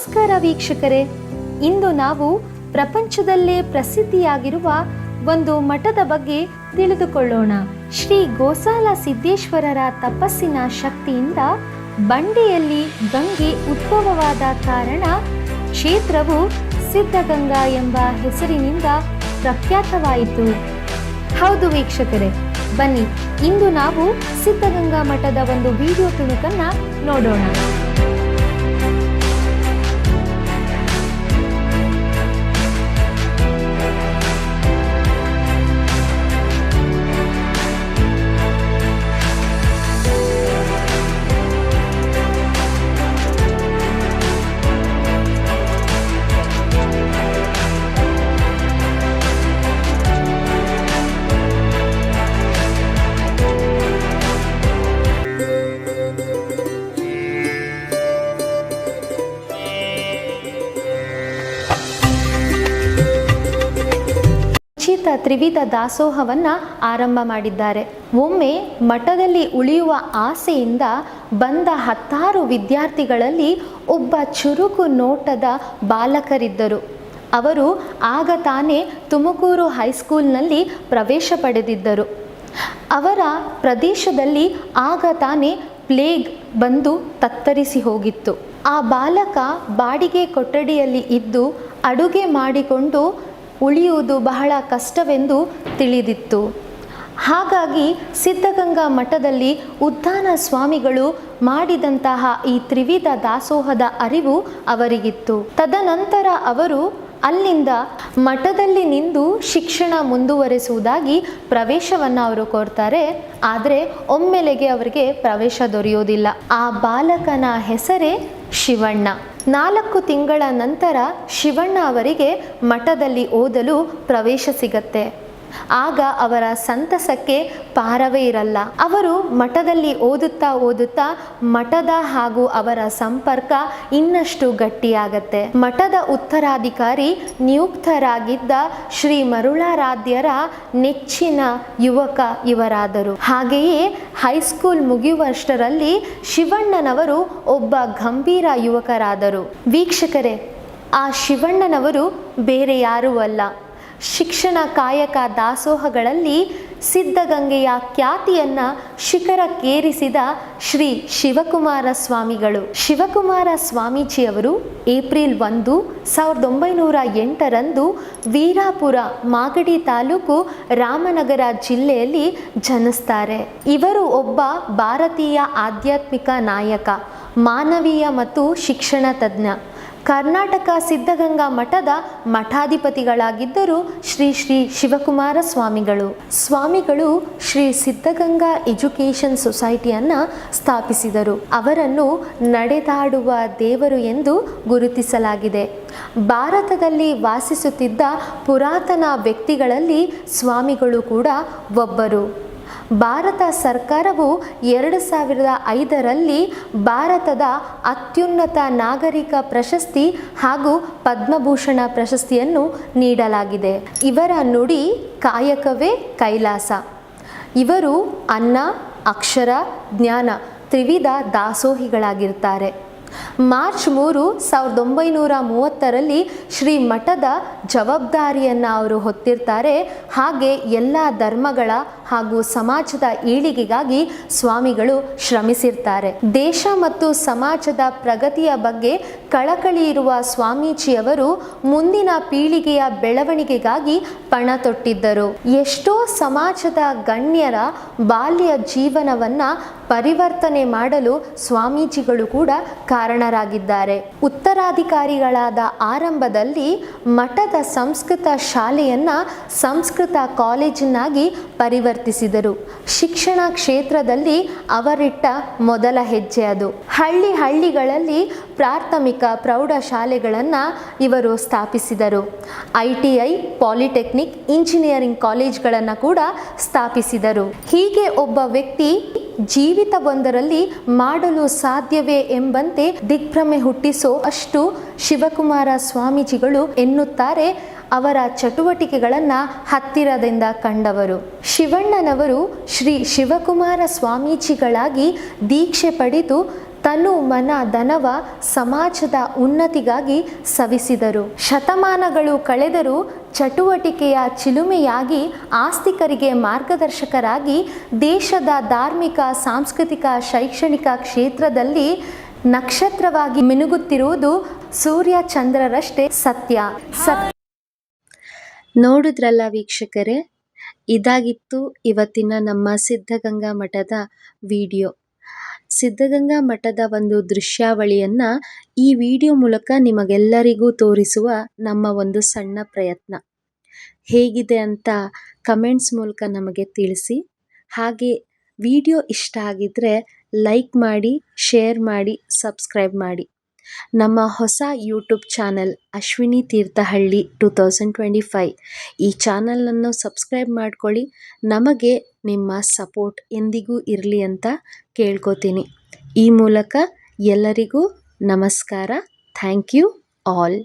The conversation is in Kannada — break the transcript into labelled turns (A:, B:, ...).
A: ನಮಸ್ಕಾರ ವೀಕ್ಷಕರೇ. ಇಂದು ನಾವು ಪ್ರಪಂಚದಲ್ಲೇ ಪ್ರಸಿದ್ಧಿಯಾಗಿರುವ ಒಂದು ಮಠದ ಬಗ್ಗೆ ತಿಳಿದುಕೊಳ್ಳೋಣ. ಶ್ರೀ ಗೋಸಾಲ ಸಿದ್ದೇಶ್ವರರ ತಪಸ್ಸಿನ ಶಕ್ತಿಯಿಂದ ಬಂಡೆಯಲ್ಲಿ ಗಂಗೆ ಉದ್ಭವವಾದ ಕಾರಣ ಕ್ಷೇತ್ರವು ಸಿದ್ಧಗಂಗಾ ಎಂಬ ಹೆಸರಿನಿಂದ ಪ್ರಖ್ಯಾತವಾಯಿತು. ಹೌದು ವೀಕ್ಷಕರೇ, ಬನ್ನಿ, ಇಂದು ನಾವು ಸಿದ್ಧಗಂಗಾ ಮಠದ ಒಂದು ವಿಡಿಯೋ ತುಣುಕನ್ನ ನೋಡೋಣ. ತ್ರಿವಿಧ ದಾಸೋಹವನ್ನ ಆರಂಭ ಮಾಡಿದ್ದಾರೆ. ಒಮ್ಮೆ ಮಠದಲ್ಲಿ ಉಳಿಯುವ ಆಸೆಯಿಂದ ಬಂದ ಹತ್ತಾರು ವಿದ್ಯಾರ್ಥಿಗಳಲ್ಲಿ ಒಬ್ಬ ಚುರುಕು ನೋಟದ ಬಾಲಕರಿದ್ದರು. ಅವರು ಆಗ ತಾನೇ ತುಮಕೂರು ಹೈಸ್ಕೂಲ್ನಲ್ಲಿ ಪ್ರವೇಶ ಪಡೆದಿದ್ದರು. ಅವರ ಪ್ರದೇಶದಲ್ಲಿ ಆಗ ತಾನೇ ಪ್ಲೇಗ್ ಬಂದು ತತ್ತರಿಸಿ ಹೋಗಿತ್ತು. ಆ ಬಾಲಕ ಬಾಡಿಗೆ ಕೊಠಡಿಯಲ್ಲಿ ಇದ್ದು ಅಡುಗೆ ಮಾಡಿಕೊಂಡು ಉಳಿಯುವುದು ಬಹಳ ಕಷ್ಟವೆಂದು ತಿಳಿದಿತ್ತು. ಹಾಗಾಗಿ ಸಿದ್ಧಗಂಗಾ ಮಠದಲ್ಲಿ ಉದ್ದಾನ ಸ್ವಾಮಿಗಳು ಮಾಡಿದಂತಹ ಈ ತ್ರಿವಿಧ ದಾಸೋಹದ ಅರಿವು ಅವರಿಗಿತ್ತು. ತದನಂತರ ಅವರು ಅಲ್ಲಿಂದ ಮಠದಲ್ಲಿ ನಿಂದು ಶಿಕ್ಷಣ ಮುಂದುವರೆಸುವುದಾಗಿ ಪ್ರವೇಶವನ್ನು ಅವರು ಕೋರ್ತಾರೆ. ಆದರೆ ಒಮ್ಮೆಲೆಗೆ ಅವರಿಗೆ ಪ್ರವೇಶ ದೊರೆಯೋದಿಲ್ಲ ಆ ಬಾಲಕನ ಹೆಸರೇ ಶಿವಣ್ಣ. ನಾಲ್ಕು ತಿಂಗಳ ನಂತರ ಶಿವಣ್ಣ ಅವರಿಗೆ ಮಠದಲ್ಲಿ ಓದಲು ಪ್ರವೇಶ ಸಿಗತ್ತೆ. ಆಗ ಅವರ ಸಂತಸಕ್ಕೆ ಪಾರವೇ ಇರಲ್ಲ. ಅವರು ಮಠದಲ್ಲಿ ಓದುತ್ತಾ ಓದುತ್ತಾ ಮಠದ ಹಾಗೂ ಅವರ ಸಂಪರ್ಕ ಇನ್ನಷ್ಟು ಗಟ್ಟಿಯಾಗತ್ತೆ. ಮಠದ ಉತ್ತರಾಧಿಕಾರಿ ನಿಯುಕ್ತರಾಗಿದ್ದ ಶ್ರೀ ಮರುಳಾರಾಧ್ಯರ ನೆಚ್ಚಿನ ಯುವಕ ಇವರಾದರು. ಹಾಗೆಯೇ ಹೈಸ್ಕೂಲ್ ಮುಗಿಯುವಷ್ಟರಲ್ಲಿ ಶಿವಣ್ಣನವರು ಒಬ್ಬ ಗಂಭೀರ ಯುವಕರಾದರು. ವೀಕ್ಷಕರೇ, ಆ ಶಿವಣ್ಣನವರು ಬೇರೆ ಯಾರೂ ಅಲ್ಲ. ಶಿಕ್ಷಣ ಕಾಯಕ ದಾಸೋಹಗಳಲ್ಲಿ ಸಿದ್ಧಗಂಗೆಯ ಖ್ಯಾತಿಯನ್ನ ಶಿಖರಕ್ಕೇರಿಸಿದ ಶ್ರೀ ಶಿವಕುಮಾರ ಸ್ವಾಮಿಗಳು. ಶಿವಕುಮಾರ ಸ್ವಾಮೀಜಿಯವರು ಏಪ್ರಿಲ್ ಒಂದು, ಸಾವಿರದ ಒಂಬೈನೂರ ಎಂಟರಂದು ವೀರಾಪುರ, ಮಾಗಡಿ ತಾಲೂಕು ರಾಮನಗರ ಜಿಲ್ಲೆಯಲ್ಲಿ ಜನಿಸ್ತಾರೆ. ಇವರು ಒಬ್ಬ ಭಾರತೀಯ ಆಧ್ಯಾತ್ಮಿಕ ನಾಯಕ, ಮಾನವೀಯ ಮತ್ತು ಶಿಕ್ಷಣ ತಜ್ಞ. ಕರ್ನಾಟಕ ಸಿದ್ಧಗಂಗಾ ಮಠದ ಮಠಾಧಿಪತಿಗಳಾಗಿದ್ದರು ಶ್ರೀ ಶ್ರೀ ಶಿವಕುಮಾರ ಸ್ವಾಮಿಗಳು. ಸ್ವಾಮಿಗಳು ಶ್ರೀ ಸಿದ್ಧಗಂಗಾ ಎಜುಕೇಷನ್ ಸೊಸೈಟಿಯನ್ನು ಸ್ಥಾಪಿಸಿದರು. ಅವರನ್ನು ನಡೆದಾಡುವ ದೇವರು ಎಂದು ಗುರುತಿಸಲಾಗಿದೆ. ಭಾರತದಲ್ಲಿ ವಾಸಿಸುತ್ತಿದ್ದ ಪುರಾತನ ವ್ಯಕ್ತಿಗಳಲ್ಲಿ ಸ್ವಾಮಿಗಳು ಕೂಡ ಒಬ್ಬರು. ಭಾರತ ಸರ್ಕಾರವು ಎರಡು ಸಾವಿರದ ಐದರಲ್ಲಿ ಭಾರತದ ಅತ್ಯುನ್ನತ ನಾಗರಿಕ ಪ್ರಶಸ್ತಿ ಹಾಗೂ ಪದ್ಮಭೂಷಣ ಪ್ರಶಸ್ತಿಯನ್ನು ನೀಡಲಾಗಿದೆ. ಇವರ ನುಡಿ ಕಾಯಕವೇ ಕೈಲಾಸ. ಇವರು ಅನ್ನ, ಅಕ್ಷರ, ಜ್ಞಾನ ತ್ರಿವಿಧ ದಾಸೋಹಿಗಳಾಗಿರ್ತಾರೆ. ಮಾರ್ಚ್ ಮೂರು ಸಾವಿರದ ಒಂಬೈನೂರ ಮೂವತ್ತರಲ್ಲಿ ಶ್ರೀ ಮಠದ ಜವಾಬ್ದಾರಿಯನ್ನು ಅವರು ಹೊತ್ತಿರ್ತಾರೆ. ಹಾಗೆ ಎಲ್ಲ ಧರ್ಮಗಳ ಹಾಗೂ ಸಮಾಜದ ಏಳಿಗೆಗಾಗಿ ಸ್ವಾಮಿಗಳು ಶ್ರಮಿಸಿರ್ತಾರೆ. ದೇಶ ಮತ್ತು ಸಮಾಜದ ಪ್ರಗತಿಯ ಬಗ್ಗೆ ಕಳಕಳಿ ಇರುವ ಸ್ವಾಮೀಜಿಯವರು ಮುಂದಿನ ಪೀಳಿಗೆಯ ಬೆಳವಣಿಗೆಗಾಗಿ ಪಣ ತೊಟ್ಟಿದ್ದರು. ಎಷ್ಟೋ ಸಮಾಜದ ಗಣ್ಯರ ಬಾಲ್ಯ ಜೀವನವನ್ನ ಪರಿವರ್ತನೆ ಮಾಡಲು ಸ್ವಾಮೀಜಿಗಳು ಕೂಡ ಕಾರಣರಾಗಿದ್ದಾರೆ. ಉತ್ತರಾಧಿಕಾರಿಗಳಾದ ಆರಂಭದಲ್ಲಿ ಮಠದ ಸಂಸ್ಕೃತ ಶಾಲೆಯನ್ನ ಸಂಸ್ಕೃತ ಕಾಲೇಜಿನಾಗಿ ಪರಿವರ್ತಿಸಿದರು. ಶಿಕ್ಷಣ ಕ್ಷೇತ್ರದಲ್ಲಿ ಅವರಿಟ್ಟ ಮೊದಲ ಹೆಜ್ಜೆ ಅದು. ಹಳ್ಳಿ ಹಳ್ಳಿಗಳಲ್ಲಿ ಪ್ರಾಥಮಿಕ ಪ್ರೌಢಶಾಲೆಗಳನ್ನು ಇವರು ಸ್ಥಾಪಿಸಿದರು. I T I polytechnic, engineering ಕಾಲೇಜ್ಗಳನ್ನು ಕೂಡ ಸ್ಥಾಪಿಸಿದರು. ಹೀಗೆ ಒಬ್ಬ ವ್ಯಕ್ತಿ ಜೀವಿತವೊಂದರಲ್ಲಿ ಮಾಡಲು ಸಾಧ್ಯವೇ ಎಂಬಂತೆ ದಿಗ್ಭ್ರಮೆ ಹುಟ್ಟಿಸೋ ಅಷ್ಟು ಶಿವಕುಮಾರ ಸ್ವಾಮೀಜಿಗಳು ಎನ್ನುತ್ತಾರೆ ಅವರ ಚಟುವಟಿಕೆಗಳನ್ನು ಹತ್ತಿರದಿಂದ ಕಂಡವರು. ಶಿವಣ್ಣನವರು ಶ್ರೀ ಶಿವಕುಮಾರ ಸ್ವಾಮೀಜಿಗಳಾಗಿ ದೀಕ್ಷೆ ಪಡೆದು ತನು ಮನ ಧನವ ಸಮಾಜದ ಉನ್ನತಿಗಾಗಿ ಸವಿಸಿದರು. ಶತಮಾನಗಳು ಕಳೆದರೂ ಚಟುವಟಿಕೆಯ ಚಿಲುಮೆಯಾಗಿ ಆಸ್ತಿಕರಿಗೆ ಮಾರ್ಗದರ್ಶಕರಾಗಿ ದೇಶದ ಧಾರ್ಮಿಕ, ಸಾಂಸ್ಕೃತಿಕ, ಶೈಕ್ಷಣಿಕ ಕ್ಷೇತ್ರದಲ್ಲಿ ನಕ್ಷತ್ರವಾಗಿ ಮಿನುಗುತ್ತಿರುವುದು ಸೂರ್ಯ ಚಂದ್ರರಷ್ಟೇ ಸತ್ಯ. ಸತ್ಯ ನೋಡಿದ್ರಲ್ಲ ವೀಕ್ಷಕರೇ? ಇದಾಗಿತ್ತು ಇವತ್ತಿನ ನಮ್ಮ ಸಿದ್ಧಗಂಗಾ ಮಠದ ವಿಡಿಯೋ. ಸಿದ್ಧಗಂಗಾ ಮಠದ ಒಂದು ದೃಶ್ಯಾವಳಿಯನ್ನ ಈ ವಿಡಿಯೋ ಮೂಲಕ ನಿಮಗೆಲ್ಲರಿಗೂ ತೋರಿಸುವ ನಮ್ಮ ಒಂದು ಸಣ್ಣ ಪ್ರಯತ್ನ. ಹೇಗಿದೆ ಅಂತ ಕಮೆಂಟ್ಸ್ ಮೂಲಕ ನಮಗೆ ತಿಳಿಸಿ. ಹಾಗೆ ವಿಡಿಯೋ ಇಷ್ಟ ಆಗಿದ್ದರೆ ಲೈಕ್ ಮಾಡಿ, ಶೇರ್ ಮಾಡಿ, ಸಬ್ಸ್ಕ್ರೈಬ್ ಮಾಡಿ. ನಮ್ಮ ಹೊಸ YouTube channel Ashwini Thirthahalli two thousand twenty five ಈ ಚಾನಲನ್ನು ಸಬ್ಸ್ಕ್ರೈಬ್ ಮಾಡ್ಕೊಳ್ಳಿ. ನಮಗೆ ನಿಮ್ಮ ಸಪೋರ್ಟ್ ಎಂದಿಗೂ ಇರಲಿ ಅಂತ ಕೇಳ್ಕೊತೀನಿ. ಈ ಮೂಲಕ ಎಲ್ಲರಿಗೂ ನಮಸ್ಕಾರ. Thank you all.